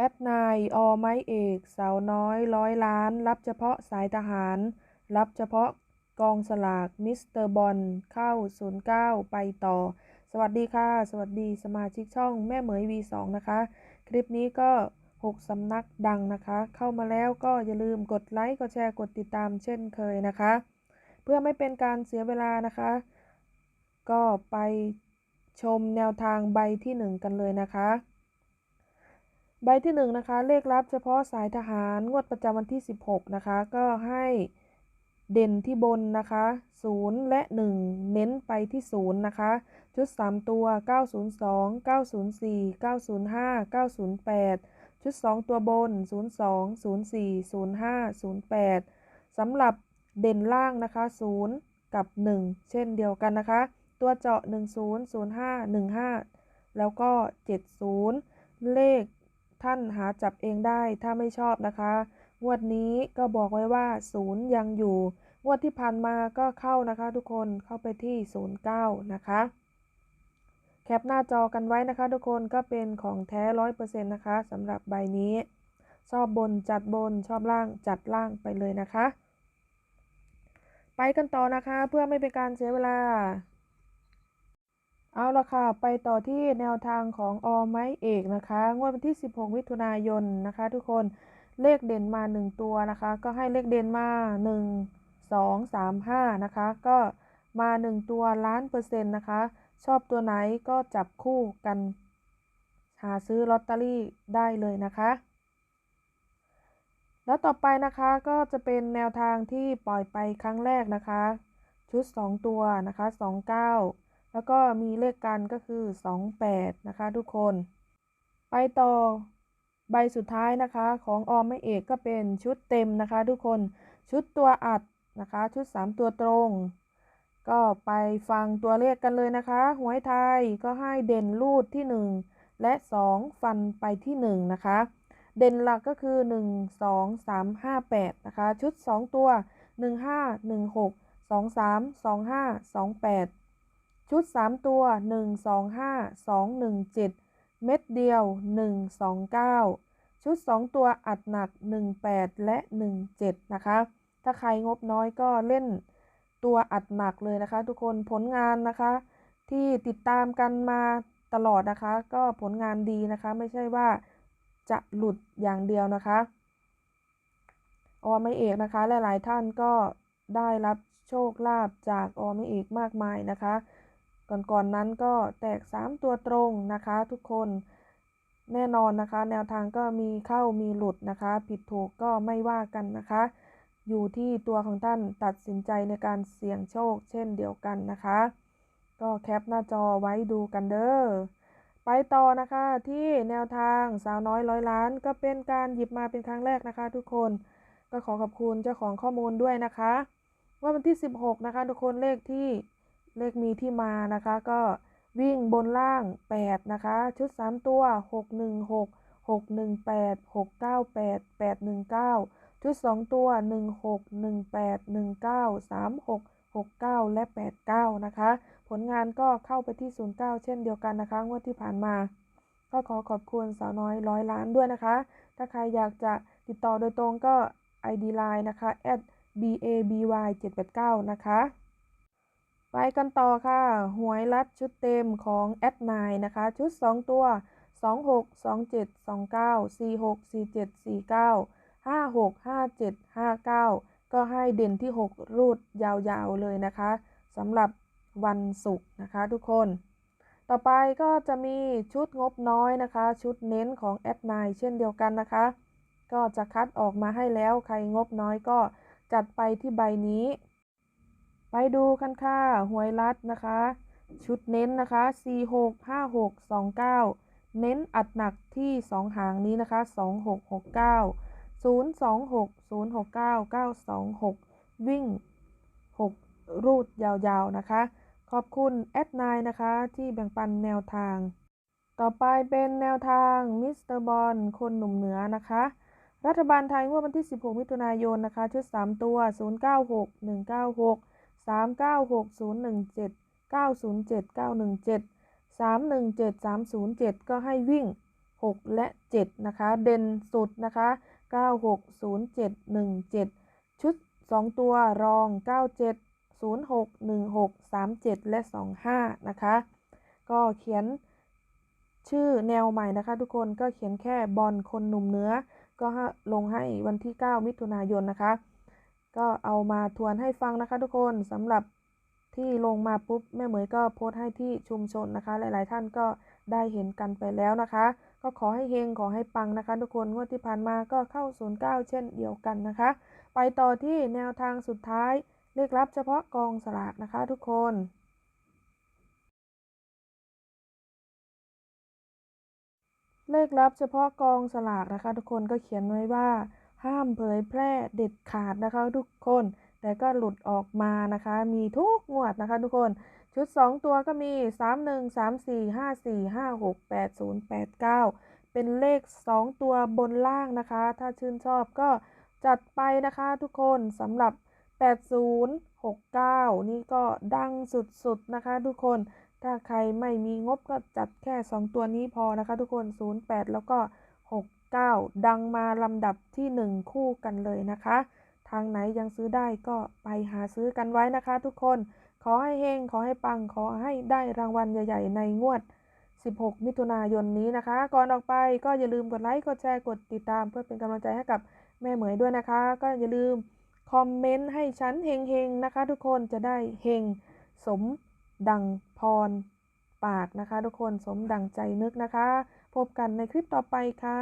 แอดนายอไม้เอก สาวน้อยร้อยล้าน รับเฉพาะสายทหาร รับเฉพาะกองสลากมิสเตอร์บอลเข้า 09 ไปต่อ สวัสดีค่ะ สวัสดีสมาชิกช่องแม่เหมย V2 นะคะ คลิปนี้ก็ 6 สำนักดังนะคะ เข้ามาแล้วก็อย่าลืมกดไลค์ กดแชร์ กดติดตามเช่นเคยนะคะ เพื่อไม่เป็นการเสียเวลานะคะ ก็ไปชมแนวทางใบที่ 1 กันเลยนะคะ ใบที่1นนะคะเลขลับเฉพาะสายทหารงวดประจำวันที่ 16 นะคะ ก็ให้เด่นที่บนนะคะ 0 และ 1 เน้นไปที่ 0 นะคะ ชุด 3 ตัว 902 904 905 908 ชุด 2 ตัวบน 02 04 05 08 สำหรับเด่นล่างนะคะ 0 กับ 1 เช่นเดียวกันนะคะ ตัวเจาะ 10 05 15 แล้วก็ 70 เลข ท่านหาจับเองได้ถ้าไม่ชอบนะคะ งวดนี้ก็บอกไว้ว่า0ยังอยู่ งวดที่ผ่านมาก็เข้านะคะ ทุกคนเข้าไปที่ 09 นะคะ แคปหน้าจอกันไว้นะคะ ทุกคนก็เป็นของแท้100%นะคะสำหรับใบนี้ ชอบบนจัดบนชอบล่างจัดล่างไปเลยนะคะ ไปกันต่อนะคะเพื่อไม่เป็นการเสียเวลา เอาละค่ะ ไปต่อที่แนวทางของอไม้เอกนะคะงวดวันที่ 16 มิถุนายนนะคะ ทุกคนเลขเด่นมา 1 ตัวนะคะ ก็ให้เลขเด่นมา 1 2 3 5 นะคะ ก็มา 1 ตัวล้านเปอร์เซ็นต์นะคะ ชอบตัวไหนก็จับคู่กัน หาซื้อลอตเตอรี่ได้เลยนะคะ แล้วต่อไปนะคะก็จะเป็นแนวทางที่ปล่อยไปครั้งแรกนะคะ ชุด 2 ตัวนะคะ 29 แล้วก็มีเลขกันก็คือ 28 นะคะทุกคน ไปต่อใบสุดท้ายนะคะ ของออมไม่เอกก็เป็นชุดเต็มนะคะ ทุกคนชุดตัวอัดนะคะ ชุด 3 ตัวตรง ก็ไปฟังตัวเลขกันเลยนะคะหวยไทยก็ให้เด่นรูดที่ 1 และ 2 ฟันไปที่ 1 นะคะ เด่นหลักก็คือ 1 2 3 5 8 นะคะ ชุด 2 ตัว 1 5 1 6 2 3 2 5 2 8 ชุด 3 ตัว 1 2 5 2 1 7 เม็ดเดียว 1 2 9 ชุด 2 ตัวอัดหนัก 1 8 และ 1 7 นะคะ ถ้าใครงบน้อยก็เล่นตัวอัดหนักเลยนะคะ ทุกคนผลงานนะคะ ที่ติดตามกันมาตลอดนะคะ ก็ผลงานดีนะคะ ไม่ใช่ว่าจะหลุดอย่างเดียวนะคะออไม่เอกนะคะ หลาย ๆ ท่านก็ได้รับโชคลาภจากออไม่เอกมากมายนะคะ ก่อนๆนนั้นก็แตก 3 ตัวตรงนะคะทุกคนแน่นอนนะคะ แนวทางก็มีเข้ามีหลุดนะคะ ผิดถูกก็ไม่ว่ากันนะคะ อยู่ที่ตัวของท่านตัดสินใจในการเสี่ยงโชค เช่นเดียวกันนะคะ ก็แคปหน้าจอไว้ดูกันเด้อไปต่อนะคะที่แนวทางสาวน้อยร้อยล้าน ก็เป็นการหยิบมาเป็นครั้งแรกนะคะ ทุกคนก็ขอขอบคุณเจ้าของข้อมูลด้วยนะคะ ว่าวันที่ 16 นะคะ ทุกคนเลขที่ เลขมีที่มานะคะก็วิ่งบนล่าง 8 นะคะ ชุด 3 ตัว 616 618 698 819 ชุด 2 ตัว 16 18 19 36 69 และ 89 นะคะ ผลงานก็เข้าไปที่ 09 เช่นเดียวกันนะคะ งวดที่ผ่านมา ก็ขอขอบคุณสาวน้อยร้อยล้านด้วยนะคะ ถ้าใครอยากจะติดต่อโดยตรงก็ ID Line นะคะ baby 789 นะคะ ไปกันต่อค่ะ หวยรัดชุดเต็มของแอดไนนะคะ ชุด 2 ตัว 26 27 29 46 47 49 56 57 59 ก็ให้เด่นที่ 6 รูดยาวๆเลยนะคะสำหรับวันศุกร์นะคะทุกคน ต่อไปก็จะมีชุดงบน้อยนะคะ ชุดเน้นของแอดไนเช่นเดียวกันนะคะ ก็จะคัดออกมาให้แล้วใครงบน้อยก็จัดไปที่ใบนี้ ไปดูกันค่ะ หวยรัดนะคะ ชุดเน้นนะคะ 4 6 5 6 2 9 เน้นอัดหนักที่ 2 หางนี้นะคะ 2 6 6 9 0 2 6 0 6 9 9 2 6 วิ่ง 6 รูดยาวๆนะคะ ขอบคุณแอดไนนะคะ ที่แบ่งปันแนวทาง ต่อไปเป็นแนวทางมิสเตอร์บอลคนหนุ่มเหนือนะคะรัฐบาลไทยงวดวันที่ 16 มิถุนายนนะคะ ชุด 3 ตัว 096 196 396 017 907 917 317 307 ก็ให้วิ่ง 6 และ 7 นะคะ เด่นสุดนะคะ 960717 ชุด 2 ตัวรอง 97 06 16 37 และ 25 นะคะ ก็เขียนชื่อแนวใหม่นะคะ ทุกคนก็เขียนแค่บอลคนหนุ่มเนื้อ ก็ลงให้วันที่ 9 มิถุนายนนะคะ ก็เอามาทวนให้ฟังนะคะทุกคนสำหรับที่ลงมาปุ๊บแม่เหมยก็โพสต์ให้ที่ชุมชนนะคะ หลาย ๆ ท่านก็ได้เห็นกันไปแล้วนะคะ ก็ขอให้เฮงขอให้ปังนะคะ ทุกคนงวดที่ผ่านมาก็เข้า 09 เช่นเดียวกันนะคะ ไปต่อที่แนวทางสุดท้ายเลขลับเฉพาะกองสลากนะคะทุกคนเลขลับเฉพาะกองสลากนะคะ ทุกคนก็เขียนไว้ว่า ห้ามเผยแพร่เด็ดขาดนะคะทุกคน แต่ก็หลุดออกมานะคะ มีทุกงวดนะคะทุกคน ชุด 2 ตัวก็มี 3 1 3 4 5 4 5 6 8 0 8 9 เป็นเลข 2 ตัวบนล่างนะคะ ถ้าชื่นชอบก็จัดไปนะคะทุกคนสำหรับ 8069 นี่ก็ดังสุดๆนะคะทุกคน ถ้าใครไม่มีงบก็จัดแค่ 2 ตัวนี้พอนะคะทุกคน 08 แล้วก็ 9 ดังมาลำดับที่ 1 คู่กันเลยนะคะ ทางไหนยังซื้อได้ก็ไปหาซื้อกันไว้นะคะ ทุกคน ขอให้เฮงขอให้ปังขอให้ได้รางวัลใหญ่ ๆ ในงวด 16 มิถุนายนนี้นะคะ ก่อนออกไปก็อย่าลืมกดไลค์กดแชร์กดติดตามเพื่อเป็นกำลังใจให้กับแม่เหมยด้วยนะคะ ก็อย่าลืมคอมเมนต์ให้ฉันเฮงๆนะคะ ทุกคนจะได้เฮงสมดังพรปากนะคะ ทุกคนสมดังใจนึกนะคะ พบกันในคลิปต่อไปค่ะ